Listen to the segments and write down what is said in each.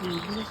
Hı -hı.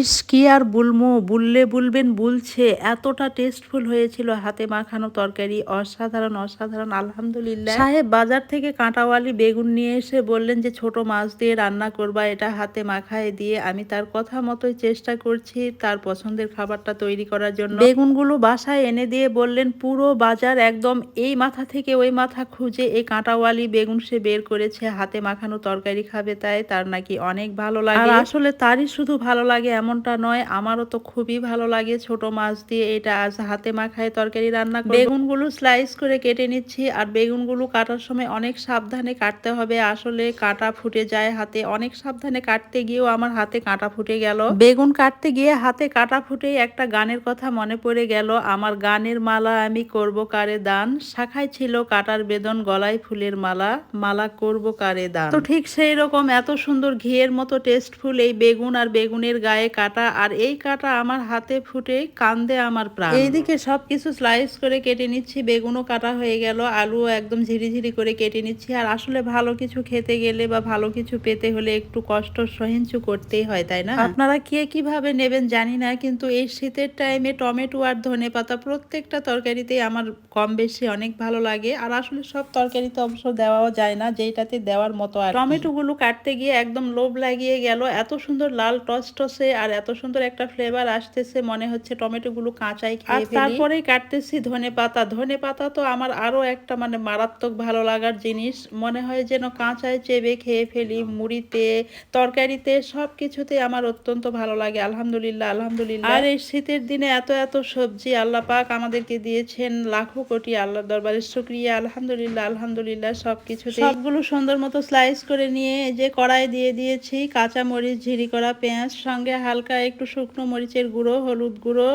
ইস কি আর বুলমো? বুললে বুলবেন বুলছে। এতটা টেস্টফুল হয়েছিল হাতে মাখানো তরকারি। অসাধারণ অসাধারণ আলহামদুলিল্লাহ। সাহেব বাজার থেকে কাঁটাওয়ালি বেগুন নিয়ে এসে বললেন যে ছোট মাছ দিয়ে রান্না করবা এটা হাতে মাখায় দিয়ে আমি তার কথা মতোই চেষ্টা করছি তার পছন্দের খাবারটা তৈরি করার জন্য। বেগুনগুলো বাসায় এনে দিয়ে বললেন পুরো বাজার একদম এই মাথা থেকে ওই মাথা খুঁজে এই কাঁটাওয়ালি বেগুন সে বের করেছে হাতে মাখানো তরকারি খাবে তাই তার নাকি অনেক ভালো লাগে। আসলে তারই শুধু ভালো লাগে এমনটা নয়, আমারও তো খুবই ভালো লাগে ছোট মাছ দিয়ে। এটা আজ হাতে মাখায় তরকারি রান্না বেগুনগুলো স্লাইস করে কেটে নিচ্ছি আর বেগুনগুলো কাটার সময় অনেক সাবধানে কাটতে হবে। আসলে কাটা ফুটে যায় হাতে। অনেক সাবধানে কাটতে গিয়েও আমার হাতে কাঁটা ফুটে গেল। বেগুন কাটতে গিয়ে হাতে কাটা ফুটেই একটা গানের কথা মনে পড়ে গেল। আমার গানের মালা আমি করব কারে দান? শাখায় ছিল কাটার বেদন, গলায় ফুলের মালা। মালা করব কারে দান? তো ঠিক সেই রকম এত সুন্দর ঘিয়ের মতো টেস্টফুল এই বেগুন আর বেগুনের গায়ে কাটা আর এই কাটা আমার হাতে ফুটে কান্দে আমার প্রাণ। এইদিকে সবকিছু স্লাইস করে কেটে নিচ্ছি বেগুনও কাটা হয়ে গেল আলুও একদম ঝিরিঝিরি করে কেটে নিচ্ছি। আর আসলে ভালো কিছু খেতে গেলে বা ভালো কিছু পেতে হলে একটু কষ্ট সহিঞ্চু করতেই হয় তাই না? আপনারা কে কীভাবে নেবেন জানি না কিন্তু এই শীতের টাইমে টমেটো আর ধনে পাতা প্রত্যেকটা তরকারিতেই আমার কম বেশি অনেক ভালো লাগে। আর আসলে সব তরকারিতে অবশ্য দেওয়াও যায় না যেটাতে দেওয়ার মতো আর টমেটোগুলো কাটতে গিয়ে একদম লোভ লাগিয়ে গেল এত সুন্দর লাল টস টসে আর এত সুন্দর একটা ফ্লেভার আসতেছে মনে হচ্ছে টমেটো গুলো কাঁচাই খেয়ে ফেলি। তারপরেই কাটতেছি ধনে পাতা। ধনে পাতা তো আমার আরও একটা মানে মারাত্মক ভালো লাগার জিনিস। মনে হয় যেন কাঁচায় চেবে খেয়ে ফেলি মুড়িতে তরকারিতে সব কিছুতে আমার অত্যন্ত ভালো লাগে। আলহামদুলিল্লাহ আলহামদুলিল্লাহ। আর এই শীতের দিনে এত এত সবজি আল্লাহ পাক আমাদেরকে দিয়েছেন লাখো কোটি আল্লাহ দরবারে শুক্রিয়া আলহামদুলিল্লাহ আলহামদুলিল্লাহ সব কিছুতে সবগুলো সুন্দর মতো স্লাইস করে নিয়ে যে কড়াই দিয়ে দিয়েছি কাঁচা মরিচ ঝিরি করা পেঁয়াজ সঙ্গে হালকা একটু শুকনো মরিচের গুঁড়ো হলুদ গুঁড়ো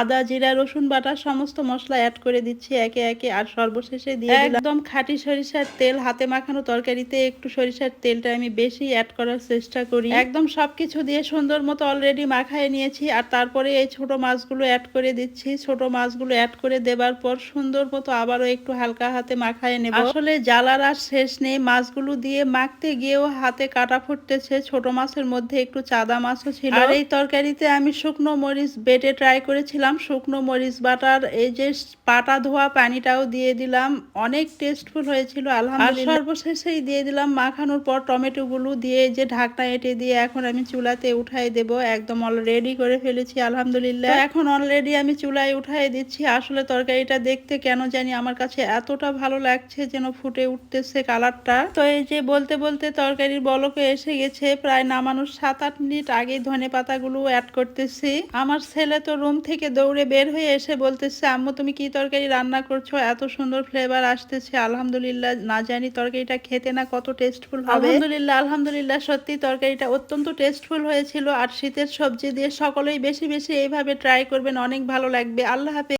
আদা জিরা রসুন বাটা সমস্ত মশলা অ্যাড করে দিচ্ছি একে একে আর সর্বশেষে দিয়ে একদম খাঁটি সরিষার তেল হাতে মাখানো তরকারিতে একটু সরিষার তেলটা আমি বেশি অ্যাড করার চেষ্টা করি। একদম সবকিছু দিয়ে সুন্দর মতো অলরেডি মাখায় নিয়েছি আর তারপরে এই ছোট মাছগুলো অ্যাড করে দিচ্ছি। ছোট মাছগুলো অ্যাড করে দেবার পর সুন্দর মতো আবারও একটু হালকা হাতে মাখায় নেব। আসলে জ্বালার আর শেষ নেই মাছগুলো দিয়ে মাখতে গিয়েও হাতে কাটা ফুটতেছে। ছোট মাছের মধ্যে একটু চাদা মাছও ছিল। এই তরকারিতে আমি শুকনো মরিচ বেটে ট্রাই করেছিলাম। শুকনো মরিচ বাটার এই যে পাটা ধোয়া পানিটাও দিয়ে দিলাম। অনেক টেস্টফুল হয়েছিল আলহামদুলিল্লাহ। সর্বশেষেই দিয়ে দিলাম মাখানোর পর টমেটো গুলো দিয়ে যে ঢাকনা এঁটে দিয়ে এখন আমি চুলাতে উঠাই দেব। একদম অলরেডি করে ফেলেছি আলহামদুলিল্লাহ। এখন অলরেডি আমি চুলায় উঠাই দিচ্ছি। আসলে তরকারিটা দেখতে কেন জানি আমার কাছে এতটা ভালো লাগছে যেন ফুটে উঠতেছে কালারটা। তো এই যে বলতে বলতে তরকারির বলকে এসে গেছে প্রায় নামানোর সাত আট মিনিট আগেই ধনে পাতাগুলো অ্যাড করতেছি। আমার ছেলে তো রুম থেকে দৌড়ে বের হয়ে এসে বলতেছে, আম্মু, তুমি কি তরকারি রান্না করছ? এত সুন্দর ফ্লেভার আসতেছে। আলহামদুলিল্লাহ, না জানি তরকারিটা খেতে না কত টেস্টফুল হবে। আলহামদুলিল্লাহ আলহামদুলিল্লাহ, সত্যি তরকারিটা অত্যন্ত টেস্টফুল হয়েছিল। আর শীতের সবজি দিয়ে সকলেই বেশি বেশি এইভাবে ট্রাই করবেন, অনেক ভালো লাগবে। আল্লাহ হাফেজ।